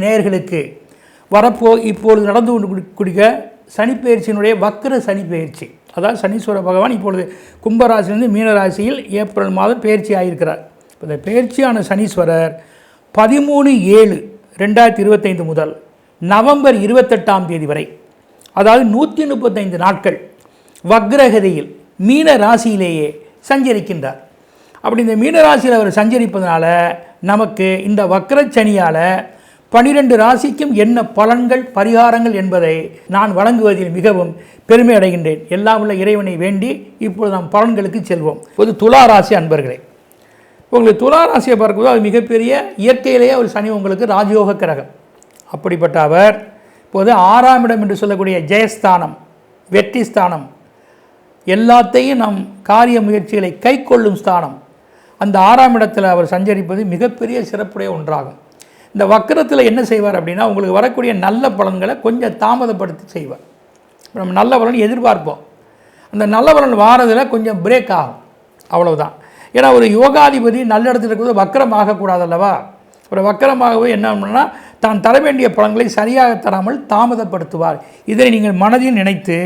நேயர்களுக்கு வரப்போ இப்பொழுது நடந்து கொண்டு குடிக்க சனிப்பெயர்ச்சியினுடைய வக்கர சனிப்பெயர்ச்சி அதாவது சனீஸ்வர பகவான் இப்பொழுது கும்பராசிலிருந்து மீனராசியில் ஏப்ரல் மாதம் பெயர்ச்சி ஆகியிருக்கிறார். இந்த பெயர்ச்சியான சனீஸ்வரர் பதிமூணு ஏழு ரெண்டாயிரத்தி இருபத்தைந்து முதல் நவம்பர் இருபத்தெட்டாம் தேதி வரை அதாவது நூற்றி முப்பத்தைந்து நாட்கள் வக்ரகதியில் மீன ராசியிலேயே சஞ்சரிக்கின்றார். அப்படி இந்த மீனராசியில் அவர் சஞ்சரிப்பதனால நமக்கு இந்த வக்ரச்சனியால் பனிரெண்டு ராசிக்கும் என்ன பலன்கள் பரிகாரங்கள் என்பதை நான் வழங்குவதில் மிகவும் பெருமை அடைகின்றேன். எல்லாம் உள்ள இறைவனை வேண்டி இப்பொழுது நாம் பலன்களுக்கு செல்வோம். இப்போது துலா ராசி அன்பர்களே உங்களுக்கு துலா ராசியை பார்க்கும்போது அது மிகப்பெரிய இயற்கையிலேயே ஒரு சனி உங்களுக்கு ராஜயோக கிரகம். அப்படிப்பட்ட அவர் இப்போது ஆறாம் இடம் என்று சொல்லக்கூடிய ஜெயஸ்தானம் வெற்றி ஸ்தானம் எல்லாத்தையும் நம் காரிய முயற்சிகளை கைக்கொள்ளும் ஸ்தானம். அந்த ஆறாம் இடத்தில் அவர் சஞ்சரிப்பது மிகப்பெரிய சிறப்புடைய ஒன்றாகும். இந்த வக்கரத்தில் என்ன செய்வார் அப்படின்னா உங்களுக்கு வரக்கூடிய நல்ல பலன்களை கொஞ்சம் தாமதப்படுத்தி செய்வார். நம்ம நல்ல பலன் எதிர்பார்ப்போம். அந்த நல்ல பலன் வாரதில் கொஞ்சம் பிரேக் ஆகும். அவ்வளவுதான். ஏன்னா ஒரு யோகாதிபதி நல்ல இடத்துல இருக்கிறது வக்கரம் ஆகக்கூடாது அல்லவா ஒரு வக்கரமாகவே என்ன பண்ணால் தான் தர வேண்டிய பலன்களை சரியாக தராமல் தாமதப்படுத்துவார். இதை நீங்கள் மனதில் நினைத்து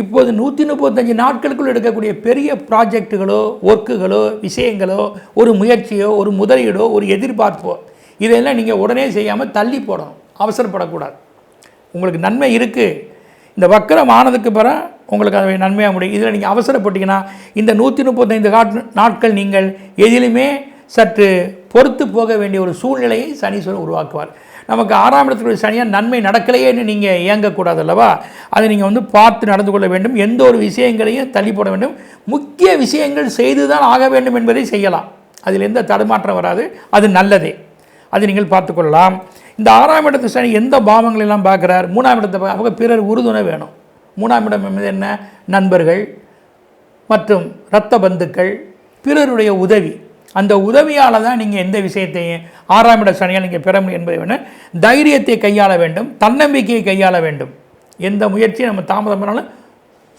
இப்போது நூற்றி முப்பத்தஞ்சு நாட்களுக்குள் எடுக்கக்கூடிய பெரிய ப்ராஜெக்ட்டுகளோ ஒர்க்குகளோ விஷயங்களோ ஒரு முயற்சியோ ஒரு முதலீடோ ஒரு எதிர்பார்ப்போ இதெல்லாம் நீங்கள் உடனே செய்யாமல் தள்ளி போடணும். அவசரப்படக்கூடாது. உங்களுக்கு நன்மை இருக்குது இந்த வக்கரம் ஆனதுக்கு பிறகு உங்களுக்கு அது நன்மையாக முடியும். இதில் நீங்கள் அவசரப்பட்டீங்கன்னா இந்த நூற்றி முப்பத்தைந்து நாட்கள் நீங்கள் எதிலுமே சற்று பொறுத்து போக வேண்டிய ஒரு சூழ்நிலையை சனீஸ்வரன் உருவாக்குவார். நமக்கு ஆறாம் இடத்துக்கு சனியாக நன்மை நடக்கலையேன்னு நீங்கள் இயங்கக்கூடாது அல்லவா அதை நீங்கள் வந்து பார்த்து நடந்து கொள்ள வேண்டும். எந்த ஒரு விஷயங்களையும் தள்ளி போட வேண்டும். முக்கிய விஷயங்கள் செய்து தான் ஆக வேண்டும் என்பதை செய்யலாம். அதில் எந்த தடுமாற்றம் வராது. அது நல்லதே. அதை நீங்கள் பார்த்துக்கொள்ளலாம் இந்த ஆறாம் இடத்து சனி எந்த பாவங்களெல்லாம் பார்க்குறார்? மூணாம் இடத்தை அவங்க பிறர் உறுதுணை வேணும். மூணாம் இடம் என்பது என்ன? நண்பர்கள் மற்றும் இரத்த பந்துக்கள் பிறருடைய உதவி. அந்த உதவியால் தான் நீங்கள் எந்த விஷயத்தையும் ஆறாம் இட சனியால் நீங்கள் பெற முடியும் என்பதை வேணும் தைரியத்தை கையாள வேண்டும் தன்னம்பிக்கையை கையாள வேண்டும். எந்த முயற்சியும் நம்ம தாமதம் பண்ணாலும்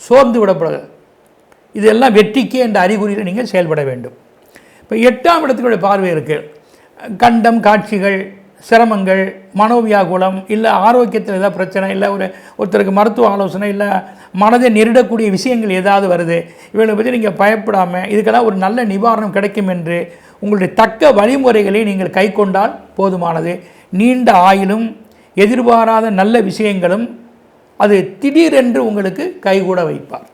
சோர்ந்து விடப்படாது. இதெல்லாம் வெற்றிக்கே என்ற அறிகுறியில் நீங்கள் செயல்பட வேண்டும். இப்போ எட்டாம் இடத்துக்குடைய பார்வை இருக்குது கண்டம் காட்சிகள் சிரமங்கள் மனோவியாகுலம் இல்லை ஆரோக்கியத்தில் ஏதாவது பிரச்சனை இல்லை ஒரு ஒருத்தருக்கு மருத்துவ ஆலோசனை இல்லை மனதை நெருடக்கூடிய விஷயங்கள் ஏதாவது வருது இவளை பற்றி நீங்கள் பயப்படாமல் இதுக்கெல்லாம் ஒரு நல்ல நிவாரணம் கிடைக்கும் என்று உங்களுடைய தக்க வழிமுறைகளை நீங்கள் கைக்கொண்டால் போதுமானது. நீண்ட ஆயிலும் எதிர்பாராத நல்ல விஷயங்களும் அது திடீரென்று உங்களுக்கு கைகூட வைப்பார்.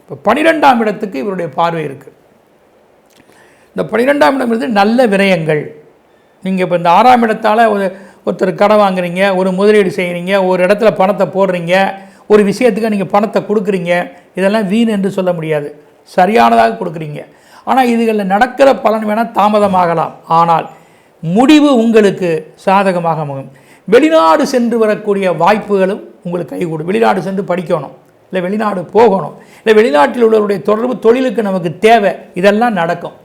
இப்போ பனிரெண்டாம் இடத்துக்கு இவருடைய பார்வை இருக்குது இந்த பனிரெண்டாம் இடம் இருந்து நல்ல விரயங்கள். நீங்கள் இப்போ இந்த ஆறாம் இடத்தால் ஒரு ஒருத்தர் கடை வாங்குறீங்க ஒரு முதலீடு செய்கிறீங்க ஒரு இடத்துல பணத்தை போடுறீங்க ஒரு விஷயத்துக்கு நீங்கள் பணத்தை கொடுக்குறீங்க இதெல்லாம் வீண் என்று சொல்ல முடியாது. சரியானதாக கொடுக்குறீங்க. ஆனால் இதுகளில் நடக்கிற பலன் வேணால் தாமதமாகலாம். ஆனால் முடிவு உங்களுக்கு சாதகமாக அமையும். வெளிநாடு சென்று வரக்கூடிய வாய்ப்புகளும் உங்களுக்கு கைகூடும். வெளிநாடு சென்று படிக்கணும். இல்லை வெளிநாடு போகணும். இல்லை வெளிநாட்டில் உள்ளவருடைய தொடர்பு தொழிலுக்கு நமக்கு தேவை. இதெல்லாம் நடக்கும்.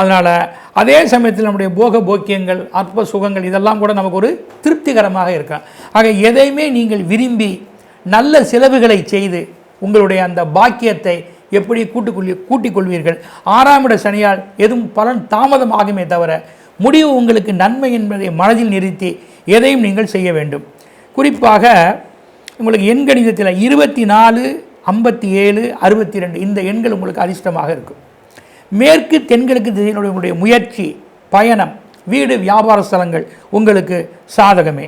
அதனால் அதே சமயத்தில் நம்முடைய போக போக்கியங்கள் அற்ப சுகங்கள் இதெல்லாம் கூட நமக்கு ஒரு திருப்திகரமாக இருக்கும் ஆக எதையுமே நீங்கள் விரும்பி நல்ல செலவுகளை செய்து உங்களுடைய அந்த பாக்கியத்தை எப்படி கூட்டுக்கொள்ளி கூட்டிக் கொள்வீர்கள்? ஆறாம் இட சனியால் எதுவும் பலன் தாமதமாகுமே தவிர முடிவு உங்களுக்கு நன்மை என்பதை மனதில் நிறுத்தி எதையும் நீங்கள் செய்ய வேண்டும். குறிப்பாக உங்களுக்கு எண்கணிதத்தில் இருபத்தி நாலு ஐம்பத்தி ஏழு அறுபத்தி ரெண்டு இந்த எண்கள் உங்களுக்கு அதிர்ஷ்டமாக இருக்கும். மேற்கு தென்கிழக்கு திசையினுடைய உங்களுடைய முயற்சி பயணம் வீடு வியாபார ஸ்தலங்கள் உங்களுக்கு சாதகமே.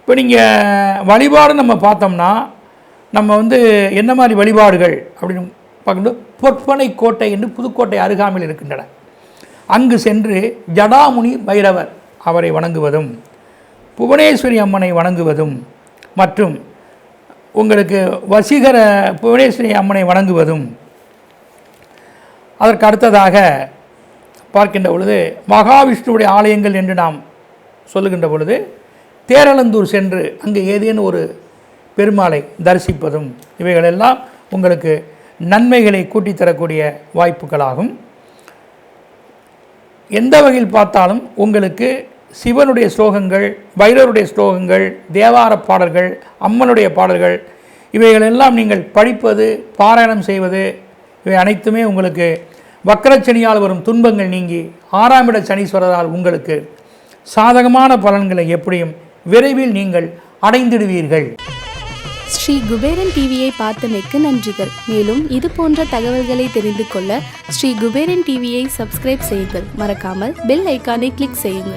இப்போ நீங்கள் வழிபாடு நம்ம பார்த்தோம்னா நம்ம வந்து என்ன மாதிரி வழிபாடுகள் அப்படின்னு பார்க்கணும் பொற்பனை கோட்டை என்று புதுக்கோட்டை அருகாமையில் இருக்கின்றன. அங்கு சென்று ஜடாமுனி பைரவர் அவரை வணங்குவதும் புவனேஸ்வரி அம்மனை வணங்குவதும் மற்றும் உங்களுக்கு வசீகர புவனேஸ்வரி அம்மனை வணங்குவதும் அதற்கு அடுத்ததாக பார்க்கின்ற பொழுது மகாவிஷ்ணுவுடைய ஆலயங்கள் என்று நாம் சொல்லுகின்ற பொழுது தேரலந்தூர் சென்று அங்கு ஏதேனும் ஒரு பெருமாளை தரிசிப்பதும் இவைகளெல்லாம் உங்களுக்கு நன்மைகளை கூட்டித்தரக்கூடிய வாய்ப்புகளாகும். எந்த வகையில் பார்த்தாலும் உங்களுக்கு சிவனுடைய ஸ்லோகங்கள் பைரவருடைய ஸ்லோகங்கள் தேவார பாடல்கள் அம்மனுடைய பாடல்கள் இவைகளெல்லாம் நீங்கள் படிப்பது பாராயணம் செய்வது இவை அனைத்துமே உங்களுக்கு வக்கரச்சனியால் வரும் துன்பங்கள் நீங்கி ஆறாம் இட சனீஸ்வரரால் உங்களுக்கு சாதகமான பலன்களை எப்படியும் விரைவில் நீங்கள் அடைந்திடுவீர்கள். ஸ்ரீ குபேரன் டிவியை பார்த்தமைக்கு நன்றிகள். மேலும் இது போன்ற தகவல்களை தெரிந்து கொள்ள ஸ்ரீ குபேரன் டிவியை சப்ஸ்கிரைப் செய்யுங்கள். மறக்காமல் பெல் ஐக்கானை கிளிக் செய்யுங்கள்.